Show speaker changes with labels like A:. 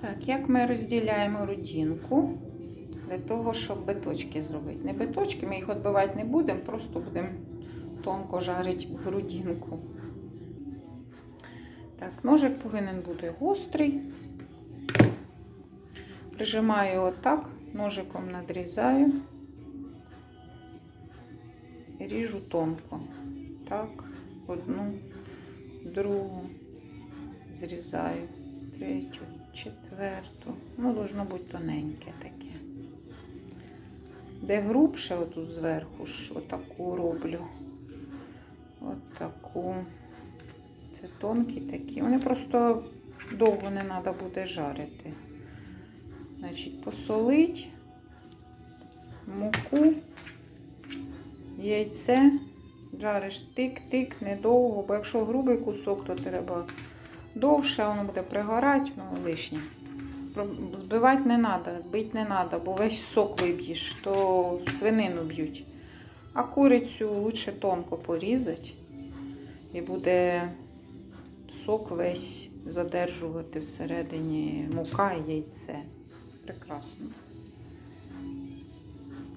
A: Так, як ми розділяємо грудинку для того, щоб биточки зробити. Не биточки, ми їх відбивати не будемо, просто будемо тонко жарити грудинку. Так, ножик повинен бути гострий. Прижимаю отак, ножиком надрізаю ріжу тонко. Так, одну, другу зрізаю, третю, четверту. Ну, должно бути тоненьке таке. Де грубше, отут зверху ж отаку роблю. Отаку. Це тонкі такі. Вони просто довго не треба буде жарити. Значить, посолить муку, яйце. Жариш тик-тик, недовго, бо якщо грубий кусок, то треба довше, воно буде пригорати, ну лишнє. Збивати не треба, бити не треба, бо весь сок виб'єш, то свинину б'ють. А курицю лучше тонко порізати і буде сок весь задержувати всередині мука і яйце. Прекрасно.